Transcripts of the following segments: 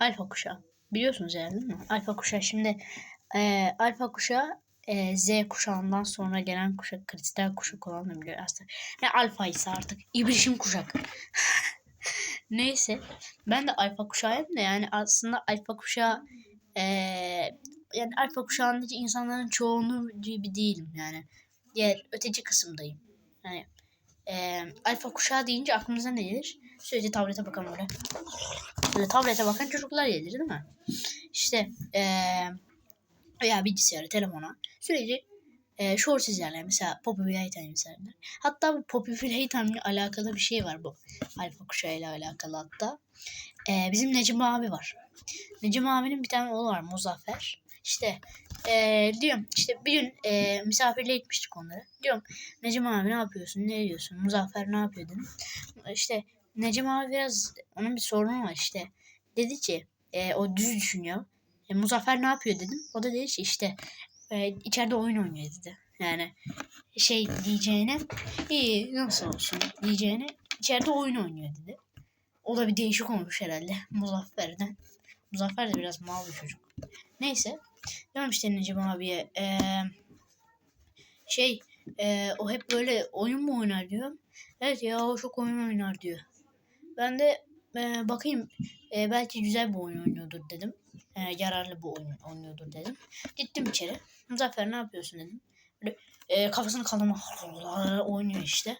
alfa kuşağı. Biliyorsunuz yani değil mi? Alfa kuşağı şimdi e, alfa kuşağı e, Z kuşağından sonra gelen kuşak kristal kuşak olan da biliyor aslında. Ne alfa ise artık ibrişim kuşak. Neyse ben de alfa kuşağıyım da yani aslında alfa kuşağı e, yani alfa kuşağındaki insanların çoğunluğu gibi değilim yani. Diğer öteki kısımdayım. Yani e, alfa kuşağı deyince aklımıza ne gelir? Sürekli tablete bakan böyle. Böyle tablete bakan çocuklar gelir değil mi? İşte e, veya bilgisayara, telefona sürekli e, short izlerler. Mesela Poppy Playtime izlerler. Hatta bu Poppy Playtime ile alakalı bir şey var bu. Alfa kuşağı ile alakalı hatta. E, bizim Necim abi var. Necim abinin bir tane oğlu var Muzaffer. İşte e, diyorum işte bir gün e, misafirliğe gitmiştik onları. Diyorum Necim abi ne yapıyorsun? Ne ediyorsun? Muzaffer ne yapıyor dedim. İşte Necim abi biraz onun bir sorunu var işte. Dedi ki e, o düz düşünüyor. E, Muzaffer ne yapıyor dedim. O da dedi ki işte e, içeride oyun oynuyor dedi. Yani şey diyeceğine iyi nasıl olsun diyeceğine içeride oyun oynuyor dedi. O da bir değişik olmuş herhalde Muzaffer'den. Muzaffer de biraz mal bir çocuk. Neyse. Diyorum işte Necim abiye. Ee, şey e, o hep böyle oyun mu oynar diyor. Evet ya o çok oyun oynar diyor. Ben de e, bakayım e, belki güzel bir oyun oynuyordur dedim. E, yararlı bir oyun oynuyordur dedim. Gittim içeri. Muzaffer ne yapıyorsun dedim. Böyle e, kafasını kaldırma oynuyor işte.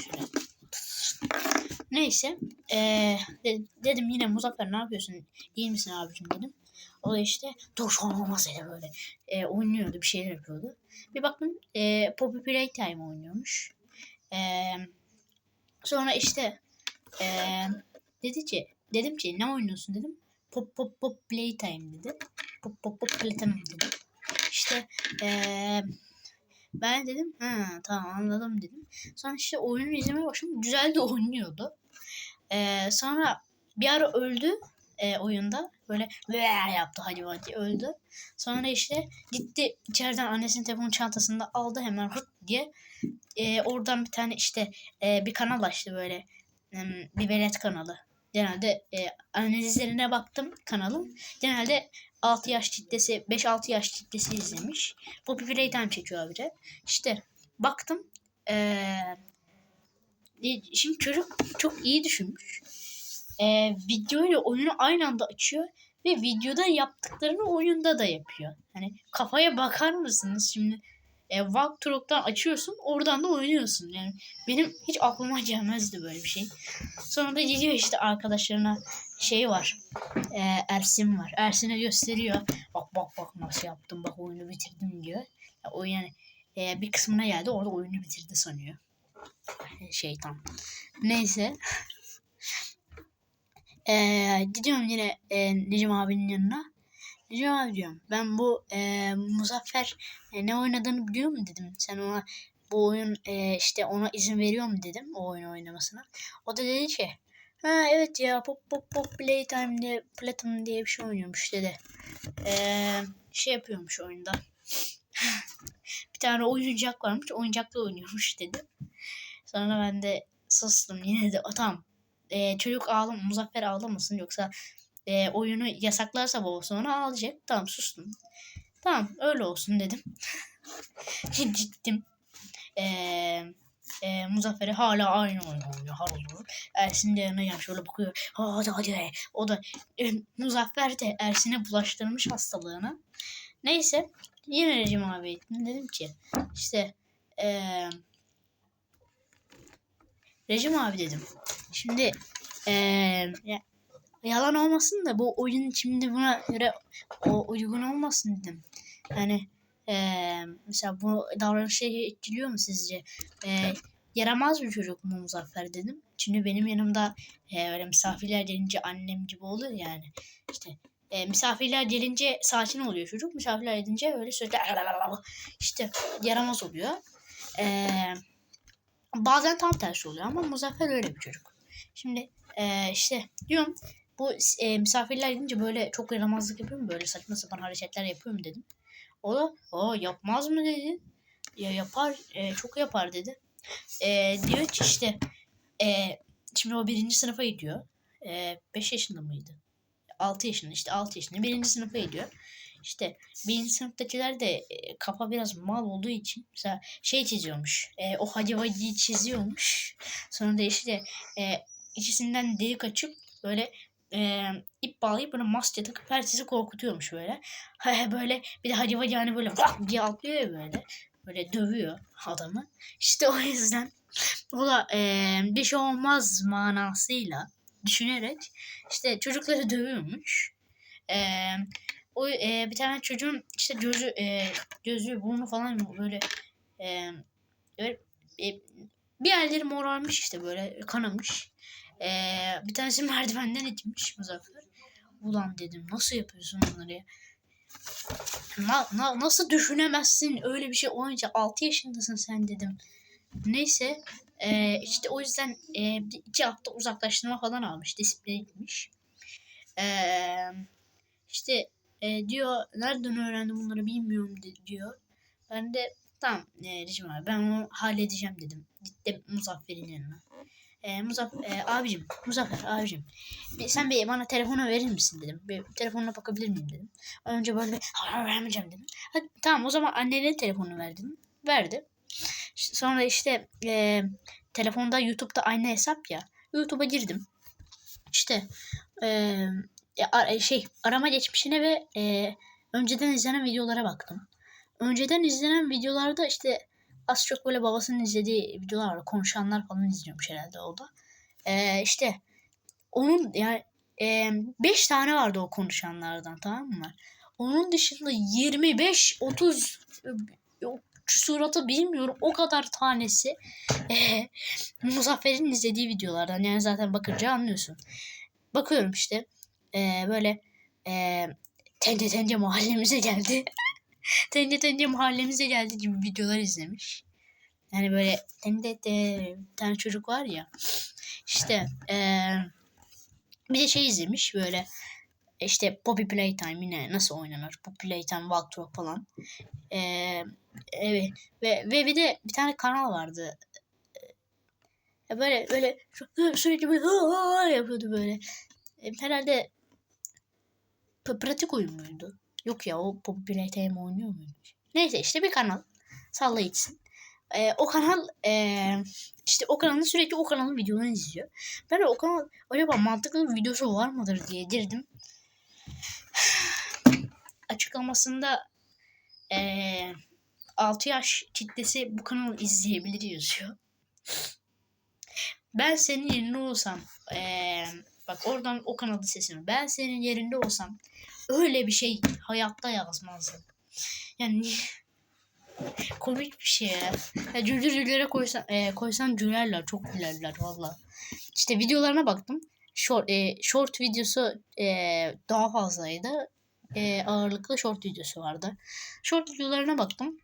Şöyle. Neyse. E, de, dedim yine Muzaffer ne yapıyorsun? İyi misin abicim dedim. O da işte dur şu an olmasaydı böyle e, oynuyordu bir şeyler yapıyordu. Bir baktım e, Poppy Playtime oynuyormuş. E, sonra işte e, dedi ki dedim ki ne oynuyorsun dedim. Pop pop pop playtime dedi. Pop pop pop playtime dedim. İşte e, ben dedim ha tamam anladım dedim. Sonra işte oyunu izlemeye başladım. Güzel de oynuyordu. E, sonra bir ara öldü e, oyunda. Böyle veee yaptı hadi hadi öldü. Sonra işte gitti içeriden annesinin telefon çantasında aldı hemen hırt diye. E, oradan bir tane işte e, bir kanal açtı böyle. E, bir velet kanalı. Genelde e, analizlerine baktım kanalın. Genelde 6 yaş kitlesi, 5-6 yaş kitlesi izlemiş. Poppy Playtime çekiyor abi de. İşte baktım. Eee şimdi çocuk çok iyi düşünmüş. Ee, videoyla oyunu aynı anda açıyor ve videoda yaptıklarını oyunda da yapıyor. Hani kafaya bakar mısınız şimdi? E, Walkthrough'dan açıyorsun oradan da oynuyorsun. Yani benim hiç aklıma gelmezdi böyle bir şey. Sonra da gidiyor işte arkadaşlarına şey var. E, Ersin var. Ersin'e gösteriyor. Bak bak bak nasıl yaptım bak oyunu bitirdim diyor. O yani e, bir kısmına geldi orada oyunu bitirdi sanıyor. Şeytan. Neyse. Ee, gidiyorum yine e, Necim abinin yanına. Necim abi diyorum ben bu e, Muzaffer e, ne oynadığını biliyor mu dedim. Sen ona bu oyun e, işte ona izin veriyor mu dedim o oyunu oynamasına. O da dedi ki ha evet ya pop pop pop playtime diye platinum diye bir şey oynuyormuş dedi. Ee, şey yapıyormuş oyunda. bir tane oyuncak varmış oyuncakla oynuyormuş dedi. Sonra ben de sustum yine de tamam e, çocuk ağlam Muzaffer ağlamasın yoksa e, oyunu yasaklarsa baba sonra ağlayacak. Tamam sustum. Tamam öyle olsun dedim. Gittim. Eee e, Muzaffer'e hala aynı oyun oynuyor harıl Ersin de yanına gelmiş şöyle bakıyor. Hadi hadi. O da e, Muzaffer de Ersin'e bulaştırmış hastalığını. Neyse yine Recep abi ettim. Dedim ki işte eee Recep abi dedim. Şimdi ee, yalan olmasın da bu oyun şimdi buna göre o uygun olmasın dedim. Yani ee, mesela bu davranışı etkiliyor mu sizce? E, yaramaz bir çocuk mu Muzaffer dedim. Çünkü benim yanımda e, öyle misafirler gelince annem gibi olur yani. İşte e, misafirler gelince sakin oluyor çocuk. Misafirler gelince öyle sürekli işte yaramaz oluyor. Eee Bazen tam tersi oluyor ama Muzaffer öyle bir çocuk. Şimdi e, işte diyorum bu e, misafirler gidince böyle çok yaramazlık yapıyor mu? Böyle saçma sapan hareketler yapıyor mu dedim. O da o yapmaz mı dedi. Ya yapar e, çok yapar dedi. E, diyor ki işte e, şimdi o birinci sınıfa gidiyor. 5 e, yaşında mıydı? 6 yaşında işte 6 yaşında birinci sınıfa gidiyor. İşte birinci sınıftakiler de e, kafa biraz mal olduğu için mesela şey çiziyormuş. E, o hacı vacıyı çiziyormuş. Sonra da işte e, ikisinden delik açıp böyle e, ip bağlayıp böyle maske takıp herkesi korkutuyormuş böyle. böyle bir de hacı vacı hani böyle vah diye atlıyor ya böyle. Böyle dövüyor adamı. İşte o yüzden o da e, bir şey olmaz manasıyla düşünerek işte çocukları dövüyormuş. E, o e, bir tane çocuğun işte gözü e, gözü burnu falan böyle e, böyle e, bir yerleri morarmış işte böyle kanamış. E, bir tanesi merdivenden itmiş Muzaffer. Ulan dedim nasıl yapıyorsun bunları ya? Na, na, nasıl düşünemezsin öyle bir şey olunca 6 yaşındasın sen dedim. Neyse e, işte o yüzden e, iki hafta uzaklaştırma falan almış. Disipline gitmiş. E, işte e, diyor nereden öğrendim bunları bilmiyorum de, diyor. Ben de tamam e, Recep abi ben onu halledeceğim dedim. Gittim Muzaffer'in yanına. E, Muzaffer, e, abicim, Muzaffer abicim. Bir, sen bir bana telefonu verir misin dedim. Bir telefonuna bakabilir miyim dedim. Önce böyle hayır vermeyeceğim dedim. Hadi, tamam o zaman annenin telefonunu verdim. Verdi. Sonra işte e, telefonda YouTube'da aynı hesap ya. YouTube'a girdim. İşte e, şey arama geçmişine ve e, önceden izlenen videolara baktım. Önceden izlenen videolarda işte az çok böyle babasının izlediği videolar var. Konuşanlar falan izliyormuş herhalde o da. E, işte onun yani 5 e, tane vardı o konuşanlardan tamam mı? Onun dışında 25 30 suratı bilmiyorum o kadar tanesi e, Muzaffer'in izlediği videolardan yani zaten bakınca anlıyorsun. Bakıyorum işte e, böyle e, tence tence mahallemize geldi. Tence tence mahallemize geldi gibi videolar izlemiş. Yani böyle tende de bir tane çocuk var ya işte e, bir de şey izlemiş böyle işte Poppy Playtime yine nasıl oynanır? Poppy Playtime, Walkthrough falan. Ee, evet. Ve, ve bir de bir tane kanal vardı. Ya böyle böyle sürekli böyle yapıyordu böyle. E, herhalde pratik oyun muydu? Yok ya o Playtime oynuyor muydu? Neyse işte bir kanal. Salla içsin. Ee, o kanal e, işte o kanalın sürekli o kanalın videolarını izliyor. Ben de o kanal acaba mantıklı bir videosu var mıdır diye girdim açıklamasında ee, 6 yaş kitlesi bu kanalı izleyebilir yazıyor. Ben senin yerinde olsam ee, bak oradan o kanalda sesimi ben senin yerinde olsam öyle bir şey hayatta yazmazdım. Yani komik bir şey ya. ya cüldür cüldüre koysan, e, koysan gülerler çok gülerler valla. İşte videolarına baktım short, e, short videosu e, daha fazlaydı. E, ağırlıklı short videosu vardı. Short videolarına baktım.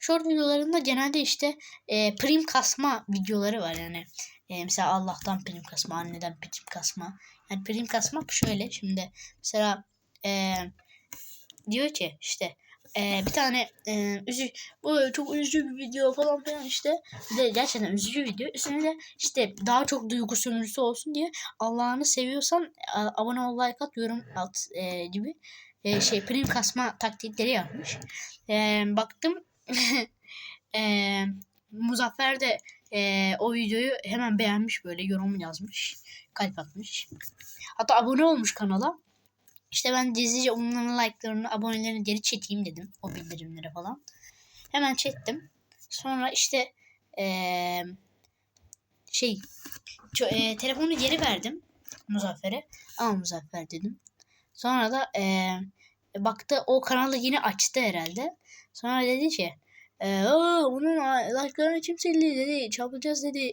Short videolarında genelde işte e, prim kasma videoları var yani. E, mesela Allah'tan prim kasma, anneden prim kasma. Yani prim kasmak şöyle şimdi mesela e, diyor ki işte e, bir tane e, üzü bu çok üzücü bir video falan filan işte. De gerçekten üzücü video. Üstüne de işte daha çok duygu sömürüsü olsun diye Allah'ını seviyorsan abone ol like at yorum at e, gibi e, şey prim kasma taktikleri yapmış. E, baktım e, Muzaffer de e, o videoyu hemen beğenmiş böyle yorum yazmış kalp atmış. Hatta abone olmuş kanala işte ben gizlice onların like'larını, abonelerini geri çekeyim dedim. O bildirimleri falan. Hemen çektim. Sonra işte ee, şey e, telefonu geri verdim Muzaffer'e. Al Muzaffer dedim. Sonra da e, baktı o kanalı yine açtı herhalde. Sonra dedi ki e, onun like'larını kim sildi dedi. Çarpacağız dedi.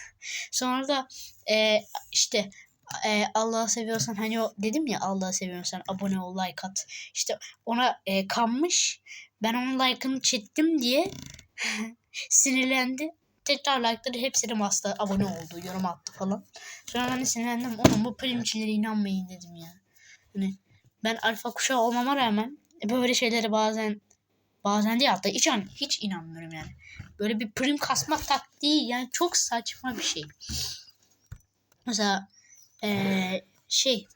Sonra da e, işte e, Allah'ı seviyorsan hani o dedim ya Allah'ı seviyorsan abone ol like at. İşte ona e, kanmış. Ben onun like'ını çektim diye sinirlendi. Tekrar like'ları hepsini bastı. Abone oldu. Yorum attı falan. Sonra ben sinirlendim. Oğlum bu primçilere inanmayın dedim ya. Hani ben alfa kuşağı olmama rağmen böyle şeylere bazen bazen değil hatta hiç, hiç inanmıyorum yani. Böyle bir prim kasma taktiği yani çok saçma bir şey. Mesela şey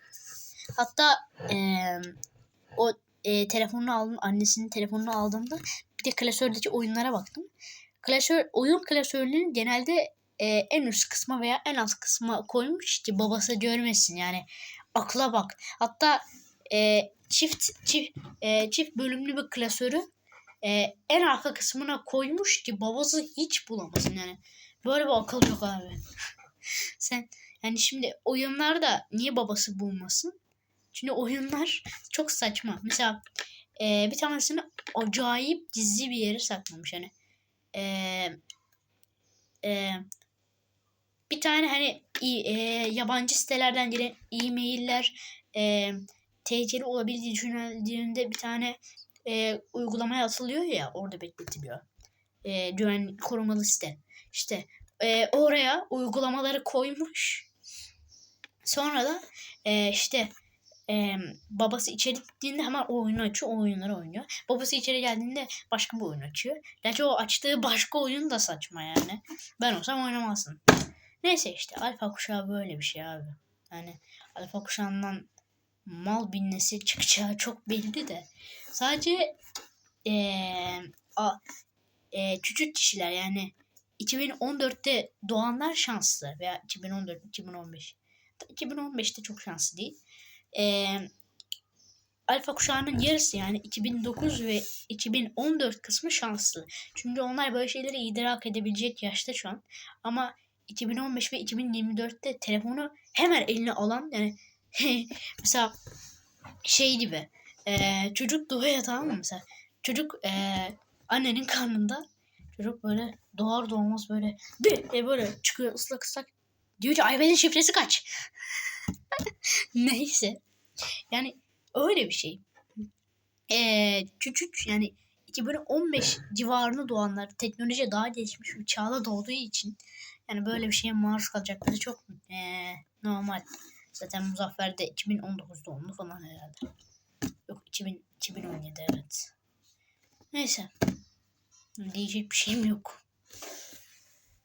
Hatta eee, o eee, telefonunu aldım. Annesinin telefonunu aldığımda bir de klasördeki oyunlara baktım. Klasör, oyun klasörünün genelde eee, en üst kısma veya en alt kısma koymuş ki babası görmesin. Yani akla bak. Hatta eee, çift çift eee, çift bölümlü bir klasörü eee, en arka kısmına koymuş ki babası hiç bulamasın yani. Böyle bir akıl yok abi. Sen yani şimdi oyunlarda niye babası bulmasın? Çünkü oyunlar çok saçma. Mesela eee, bir tanesini acayip gizli bir yere saklamış. Hani eee, eee, bir tane hani eee, yabancı sitelerden gelen e-mailler eee tehlikeli olabildiği düşünüldüğünde bir tane eee, uygulamaya atılıyor ya orada bekletiliyor. Eee güven korumalı site. İşte eee, oraya uygulamaları koymuş. Sonra da eee, işte eee, babası içeri gittiğinde hemen o oyunu açıyor, oyunları oynuyor. Babası içeri geldiğinde başka bir oyun açıyor. Gerçi o açtığı başka oyun da saçma yani. Ben olsam oynamazdım. Neyse işte alfa kuşağı böyle bir şey abi. Yani alfa kuşağından mal bir nesil çıkacağı çok belli de. Sadece eee a, eee, küçük kişiler yani 2014'te doğanlar şanslı veya 2014 2015 2015'te çok şanslı değil. Eee alfa kuşağının yarısı yani 2009 ve 2014 kısmı şanslı. Çünkü onlar böyle şeyleri idrak edebilecek yaşta şu an. Ama 2015 ve 2024'te telefonu hemen eline alan yani mesela şey gibi eee, çocuk doğuyor tamam mı mesela çocuk eee, annenin karnında çocuk böyle doğar doğmaz böyle bir e, böyle çıkıyor ıslak ıslak diyor ki Ayben'in şifresi kaç neyse yani öyle bir şey eee küçük yani 2015 civarında doğanlar teknolojiye daha gelişmiş bir çağda doğduğu için yani böyle bir şeye maruz kalacakları çok eee, normal. Zaten Muzaffer de 2019 doğumlu falan herhalde. Yok 2000, 2017 evet. Neyse. Diyecek bir şeyim yok.